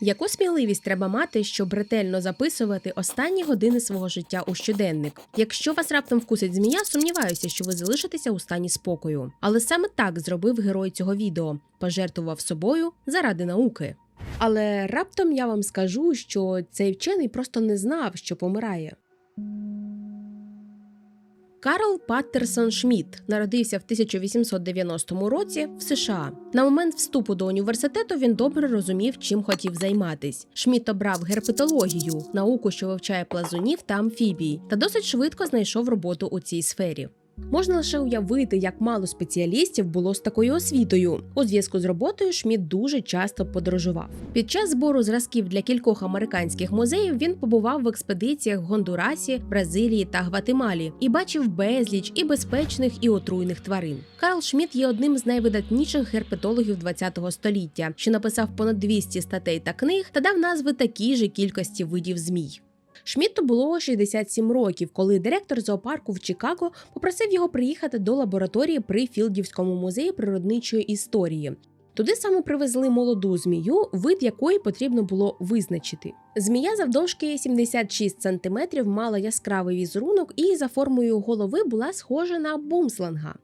Яку сміливість треба мати, щоб ретельно записувати останні години свого життя у щоденник? Якщо вас раптом вкусить змія, сумніваюся, що ви залишитеся у стані спокою. Але саме так зробив герой цього відео, пожертвував собою заради науки. Але раптом я вам скажу, що цей вчений просто не знав, що помирає. Карл Паттерсон Шмідт народився в 1890 році в США. На момент вступу до університету він добре розумів, чим хотів займатись. Шмідт обрав герпетологію, науку, що вивчає плазунів та амфібій, та досить швидко знайшов роботу у цій сфері. Можна лише уявити, як мало спеціалістів було з такою освітою. У зв'язку з роботою Шмідт дуже часто подорожував. Під час збору зразків для кількох американських музеїв він побував в експедиціях в Гондурасі, Бразилії та Гватемалі і бачив безліч і безпечних, і отруйних тварин. Карл Шмідт є одним з найвидатніших герпетологів ХХ століття, що написав понад 200 статей та книг та дав назви такій же кількості видів змій. Шмідту було 67 років, коли директор зоопарку в Чикаго попросив його приїхати до лабораторії при Філдівському музеї природничої історії. Туди саме привезли молоду змію, вид якої потрібно було визначити. Змія завдовжки 76 см мала яскравий візерунок і за формою голови була схожа на бумсланга.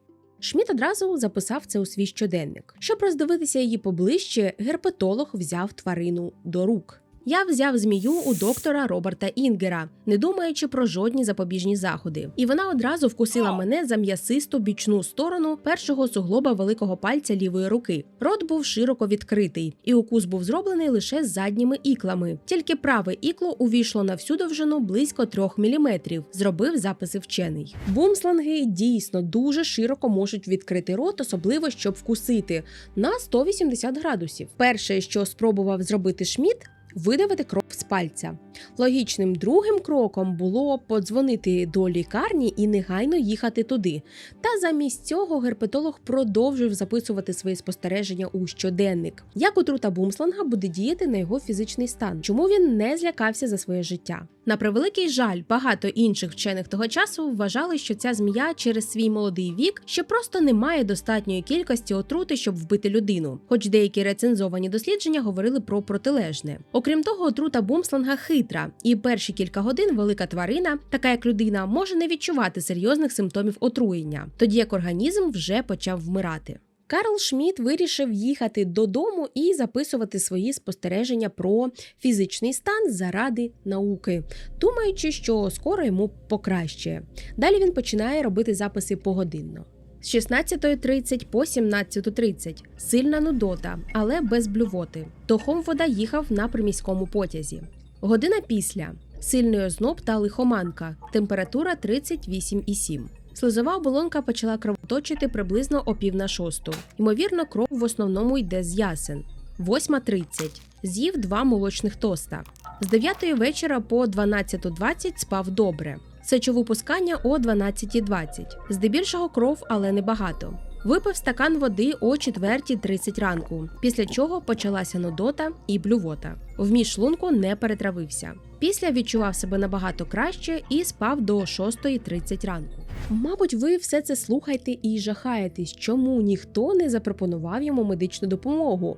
Шмідт одразу записав це у свій щоденник. Щоб роздивитися її поближче, герпетолог взяв тварину до рук. Я взяв змію у доктора Роберта Інгера, не думаючи про жодні запобіжні заходи. І вона одразу вкусила мене за м'ясисту бічну сторону першого суглоба великого пальця лівої руки. Рот був широко відкритий, і укус був зроблений лише з задніми іклами. Тільки праве ікло увійшло на всю довжину близько трьох міліметрів. Зробив записи вчений. Бумсланги дійсно дуже широко можуть відкрити рот, особливо щоб вкусити на 180 градусів. Перше, що спробував зробити Шмідт, видавити кров з пальця. Логічним другим кроком було подзвонити до лікарні і негайно їхати туди. Та замість цього герпетолог продовжив записувати свої спостереження у щоденник. Як отрута бумсланга буде діяти на його фізичний стан? Чому він не злякався за своє життя? На превеликий жаль, багато інших вчених того часу вважали, що ця змія через свій молодий вік ще просто не має достатньої кількості отрути, щоб вбити людину. Хоч деякі рецензовані дослідження говорили про протилежне. Окрім того, отрута бумсланга хитра, і перші кілька годин велика тварина, така як людина, може не відчувати серйозних симптомів отруєння, тоді як організм вже почав вмирати. Карл Шмідт вирішив їхати додому і записувати свої спостереження про фізичний стан заради науки, думаючи, що скоро йому покращає. Далі він починає робити записи погодинно. З 16.30 по 17.30 сильна нудота, але без блювоти. До Хомвода їхав на приміському потязі. Година після сильний озноб та лихоманка, температура 38,7. Слизова оболонка почала кровоточити приблизно о пів на шосту. Ймовірно, кров в основному йде з ясен. 8.30. З'їв два молочних тоста. З 9 вечора по 12.20 спав добре. Сечовипускання о 12.20. Здебільшого кров, але небагато. Випив стакан води о 4.30 ранку, після чого почалася нудота і блювота. В мішлунку не перетравився. Після відчував себе набагато краще і спав до 6.30 ранку. Мабуть, ви все це слухаєте і жахаєтесь, чому ніхто не запропонував йому медичну допомогу.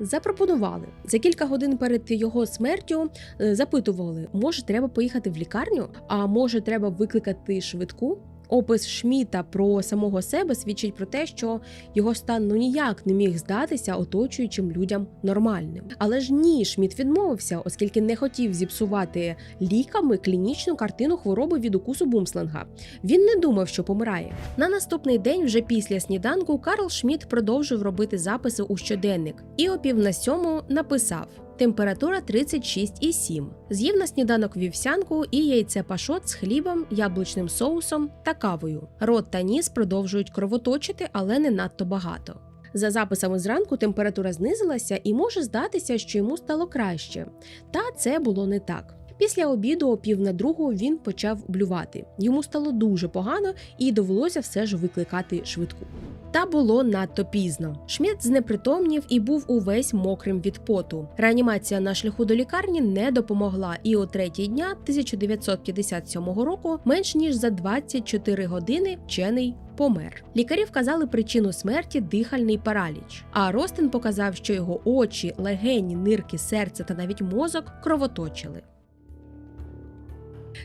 Запропонували за кілька годин перед його смертю. е, Запитували, може, треба поїхати в лікарню, а може, треба викликати швидку. Опис Шміта про самого себе свідчить про те, що його стан ну ніяк не міг здатися оточуючим людям нормальним. Але ж ні, Шміт відмовився, оскільки не хотів зіпсувати ліками клінічну картину хвороби від укусу бумсланга. Він не думав, що помирає. На наступний день, вже після сніданку, Карл Шмідт продовжив робити записи у щоденник і о пів на сьому написав. Температура 36,7. З'їв на сніданок вівсянку і яйце пашот з хлібом, яблучним соусом та кавою. Рот та ніс продовжують кровоточити, але не надто багато. За записами зранку температура знизилася і може здатися, що йому стало краще. Та це було не так. Після обіду о пів на другу він почав блювати. Йому стало дуже погано і довелося все ж викликати швидку. Та було надто пізно. Шмідт знепритомнів і був увесь мокрим від поту. Реанімація на шляху до лікарні не допомогла, і о третій дня 1957 року, менш ніж за 24 години, вчений помер. Лікарі вказали причину смерті дихальний параліч. А Ростин показав, що його очі, легені, нирки, серце та навіть мозок кровоточили.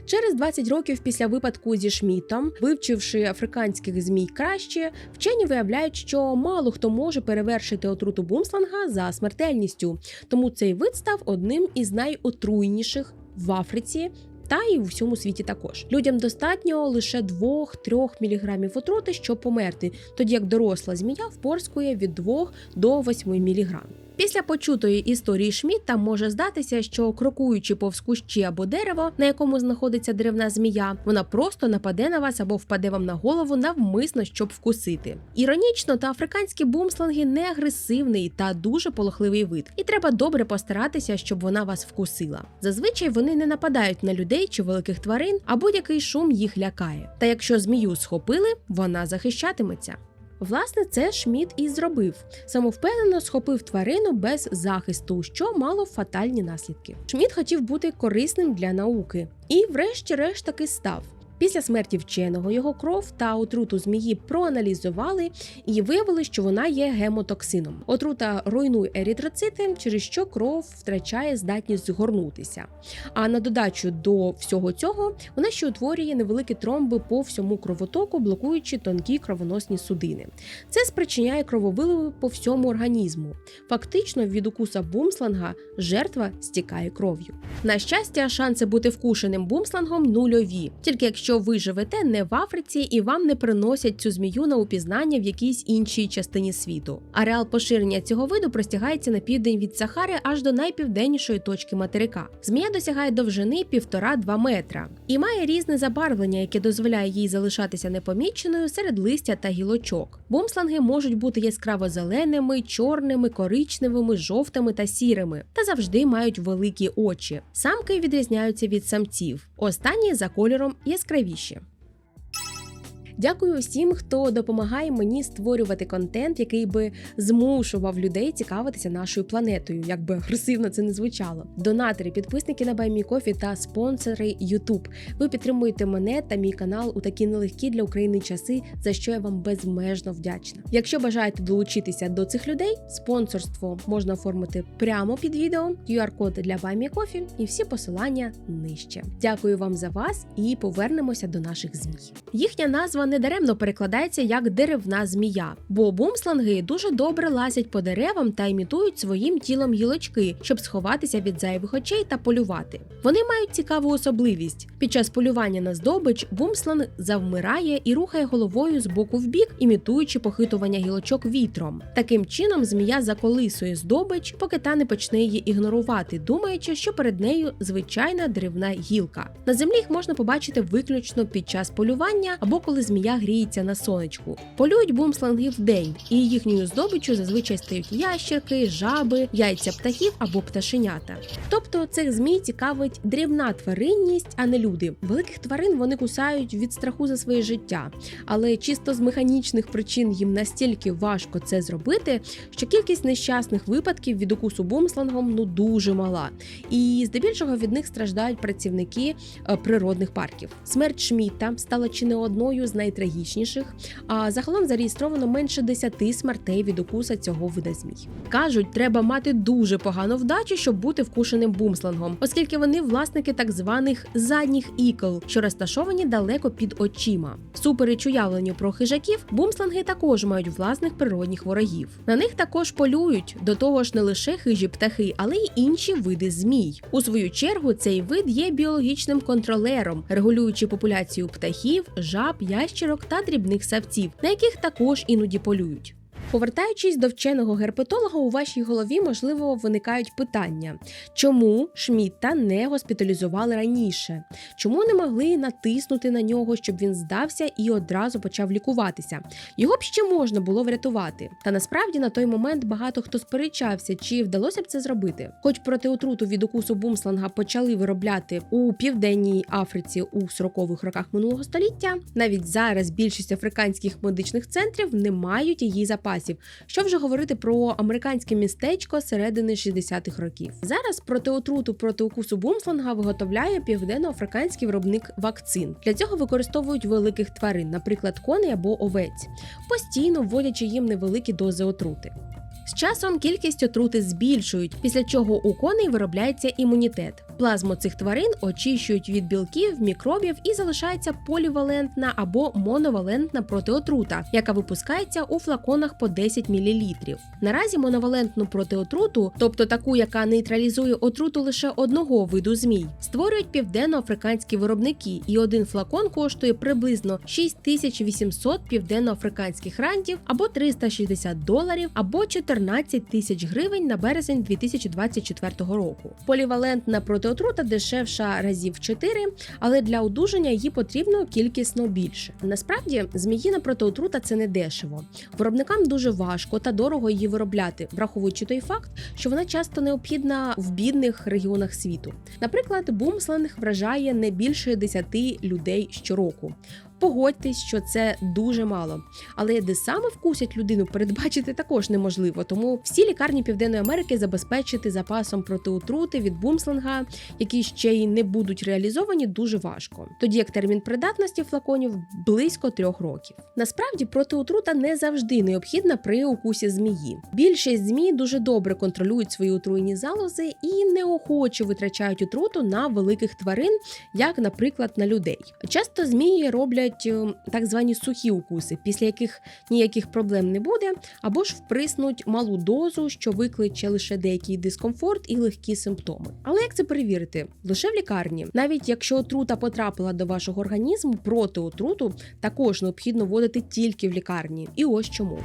Через 20 років після випадку зі Шмітом, вивчивши африканських змій краще, вчені виявляють, що мало хто може перевершити отруту бумсланга за смертельністю, тому цей вид став одним із найотруйніших в Африці. Та і у всьому світі також людям достатньо лише 2-3 мг отрути, щоб померти, тоді як доросла змія впорскує від 2 до 8 мг. Після почутої історії Шмідта може здатися, що крокуючи повз кущі або дерево, на якому знаходиться деревна змія, вона просто нападе на вас або впаде вам на голову навмисно, щоб вкусити. Іронічно, та африканські бумсланги не агресивний та дуже полохливий вид, і треба добре постаратися, щоб вона вас вкусила. Зазвичай вони не нападають на людей чи великих тварин, а будь-який шум їх лякає. Та якщо змію схопили, вона захищатиметься. Власне, це Шміт і зробив. Самовпевнено схопив тварину без захисту, що мало фатальні наслідки. Шміт хотів бути корисним для науки, і, врешті-решт, таки став. Після смерті вченого його кров та отруту змії проаналізували і виявили, що вона є гемотоксином. Отрута руйнує еритроцити, через що кров втрачає здатність згорнутися. А на додачу до всього цього вона ще утворює невеликі тромби по всьому кровотоку, блокуючи тонкі кровоносні судини. Це спричиняє крововиливи по всьому організму. Фактично, від укуса бумсланга жертва стікає кров'ю. На щастя, шанси бути вкушеним бумслангом нульові, тільки якщо ви живете не в Африці і вам не приносять цю змію на упізнання в якійсь іншій частині світу. Ареал поширення цього виду простягається на південь від Сахари аж до найпівденнішої точки материка. Змія досягає довжини 1,5-2 метра і має різне забарвлення, яке дозволяє їй залишатися непоміченою серед листя та гілочок. Бумсланги можуть бути яскраво зеленими, чорними, коричневими, жовтими та сірими, та завжди мають великі очі. Самки відрізняються від самців. Останні за кольором яскравіші. Дякую всім, хто допомагає мені створювати контент, який би змушував людей цікавитися нашою планетою, як би агресивно це не звучало. Донатори, підписники на BuyMeCoffee та спонсори YouTube. Ви підтримуєте мене та мій канал у такі нелегкі для України часи, за що я вам безмежно вдячна. Якщо бажаєте долучитися до цих людей, спонсорство можна оформити прямо під відео, QR-код для BuyMeCoffee і всі посилання нижче. Дякую вам за вас і повернемося до наших змій. Їхня назва недаремно перекладається як деревна змія, бо бумсланги дуже добре лазять по деревам та імітують своїм тілом гілочки, щоб сховатися від зайвих очей та полювати. Вони мають цікаву особливість. Під час полювання на здобич бумсланг завмирає і рухає головою з боку в бік, імітуючи похитування гілочок вітром. Таким чином, змія заколисує здобич, поки та не почне її ігнорувати, думаючи, що перед нею звичайна деревна гілка. На землі їх можна побачити виключно під час полювання або коли змія гріється на сонечку. Полюють бумсланги вдень, і їхньою здобиччю зазвичай стають ящерки, жаби, яйця птахів або пташенята. Тобто цих змій цікавить дрібна тваринність, а не люди. Великих тварин вони кусають від страху за своє життя, але чисто з механічних причин їм настільки важко це зробити, що кількість нещасних випадків від укусу бумслангом ну дуже мала. І здебільшого від них страждають працівники е, природних парків. Смерть Шміта стала чи не одною з найтрагічніших. А загалом зареєстровано менше 10 смертей від укуса цього вида змій. Кажуть, треба мати дуже погану вдачу, щоб бути вкушеним бумслангом, оскільки вони власники так званих задніх ікл, що розташовані далеко під очима. Супереч уявленню про хижаків, бумсланги також мають власних природних ворогів. На них також полюють до того ж не лише хижі птахи, але й інші види змій. У свою чергу цей вид є біологічним контролером, регулюючи популяцію птахів, жаб, ящерок та дрібних савців, на яких також іноді полюють. Повертаючись до вченого герпетолога, у вашій голові можливо виникають питання: чому Шмітта не госпіталізували раніше? Чому не могли натиснути на нього, щоб він здався і одразу почав лікуватися? Його б ще можна було врятувати. Та насправді на той момент багато хто сперечався, чи вдалося б це зробити. Хоч проти отруту від укусу бумсланга почали виробляти у південній Африці у 40-х роках минулого століття, навіть зараз більшість африканських медичних центрів не мають її запасів. Що вже говорити про американське містечко середини 60-х років. Зараз проти отруту проти укусу бумсланга виготовляє південноафриканський виробник вакцин. Для цього використовують великих тварин, наприклад, коней або овець, постійно вводячи їм невеликі дози отрути. З часом кількість отрути збільшують, після чого у коней виробляється імунітет. Плазму цих тварин очищують від білків, мікробів і залишається полівалентна або моновалентна протиотрута, яка випускається у флаконах по 10 мл. Наразі моновалентну протиотруту, тобто таку, яка нейтралізує отруту лише одного виду змій, створюють південноафриканські виробники, і один флакон коштує приблизно 6800 південноафриканських рандів або 360 доларів, або 14 тисяч гривень на березень 2024 року. Полівалентна протиотрута дешевша разів 4, але для одужання її потрібно кількісно більше. Насправді, зміїна протиотрута це не дешево. Виробникам дуже важко та дорого її виробляти, враховуючи той факт, що вона часто необхідна в бідних регіонах світу. Наприклад, бумсленг вражає не більше 10 людей щороку. Погодьтесь, що це дуже мало. Але де саме вкусять людину, передбачити також неможливо. Тому всі лікарні Південної Америки забезпечити запасом протиотрути від бумслинга, які ще й не будуть реалізовані, дуже важко. Тоді як термін придатності флаконів близько трьох років. Насправді протиотрута не завжди необхідна при укусі змії. Більшість змій дуже добре контролюють свої отруєні залози і неохоче витрачають отруту на великих тварин, як, наприклад, на людей. Часто змії роблять е, так звані сухі укуси, після яких ніяких проблем не буде, або ж вприснуть малу дозу, що викличе лише деякий дискомфорт і легкі симптоми. Але як це перевірити? Лише в лікарні. Навіть якщо отрута потрапила до вашого організму, проти отруту також необхідно вводити тільки в лікарні. І ось чому.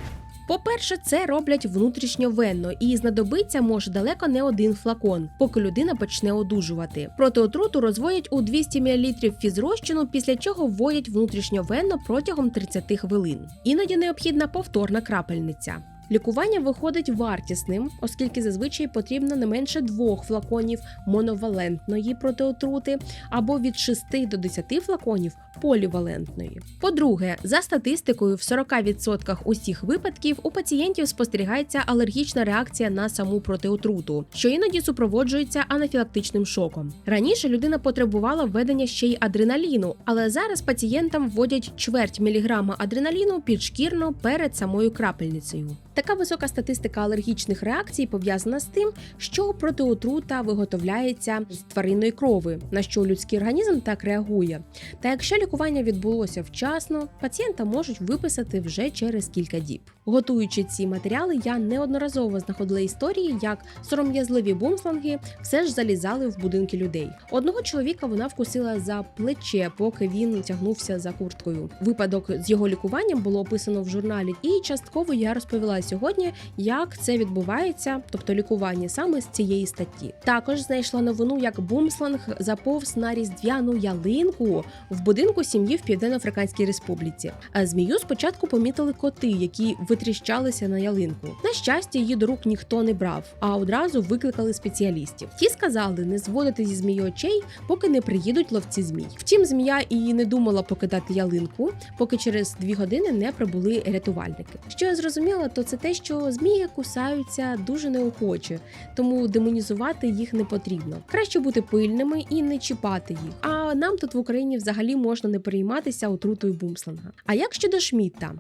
По-перше, це роблять внутрішньовенно і знадобиться може далеко не один флакон, поки людина почне одужувати. Проти отруту розводять у 200 мл фізрозчину, після чого вводять внутрішньовенно протягом 30 хвилин. Іноді необхідна повторна крапельниця. Лікування виходить вартісним, оскільки зазвичай потрібно не менше двох флаконів моновалентної протиотрути або від 6 до 10 флаконів полівалентної. По-друге, за статистикою, в 40% усіх випадків у пацієнтів спостерігається алергічна реакція на саму протиотруту, що іноді супроводжується анафілактичним шоком. Раніше людина потребувала введення ще й адреналіну, але зараз пацієнтам вводять чверть міліграма адреналіну підшкірно перед самою крапельницею. Така висока статистика алергічних реакцій пов'язана з тим, що протиотрута виготовляється з тваринної крови, на що людський організм так реагує. Та якщо лікування відбулося вчасно, пацієнта можуть виписати вже через кілька діб. Готуючи ці матеріали, я неодноразово знаходила історії, як сором'язливі бумсланги все ж залізали в будинки людей. Одного чоловіка вона вкусила за плече, поки він тягнувся за курткою. Випадок з його лікуванням було описано в журналі, і частково я розповіла сьогодні, як це відбувається, тобто лікування саме з цієї статті. Також знайшла новину, як бумсланг заповз на різдвяну ялинку в будинку сім'ї в Південно-Африканській Республіці. А змію спочатку помітили коти, які витріщалися на ялинку. На щастя, її до рук ніхто не брав, а одразу викликали спеціалістів. Ті сказали не зводити зі змії очей, поки не приїдуть ловці змій. Втім, змія і не думала покидати ялинку, поки через дві години не прибули рятувальники. Що я зрозуміла, то це те, що змії кусаються дуже неохоче, тому демонізувати їх не потрібно. Краще бути пильними і не чіпати їх. А нам тут в Україні взагалі можна не перейматися отрутою бумсланга. А як щодо Шмітта?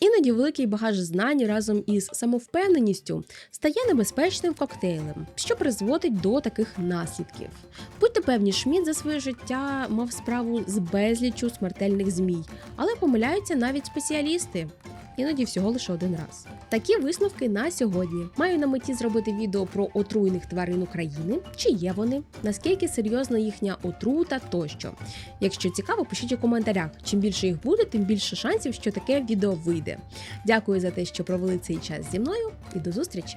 Іноді великий багаж знань разом із самовпевненістю стає небезпечним коктейлем, що призводить до таких наслідків. Будьте певні, Шміт за своє життя мав справу з безліччю смертельних змій, але помиляються навіть спеціалісти. Іноді всього лише один раз. Такі висновки на сьогодні. Маю на меті зробити відео про отруйних тварин України, чи є вони, наскільки серйозна їхня отрута тощо. Якщо цікаво, пишіть у коментарях. Чим більше їх буде, тим більше шансів, що таке відео вийде. Дякую за те, що провели цей час зі мною, і до зустрічі!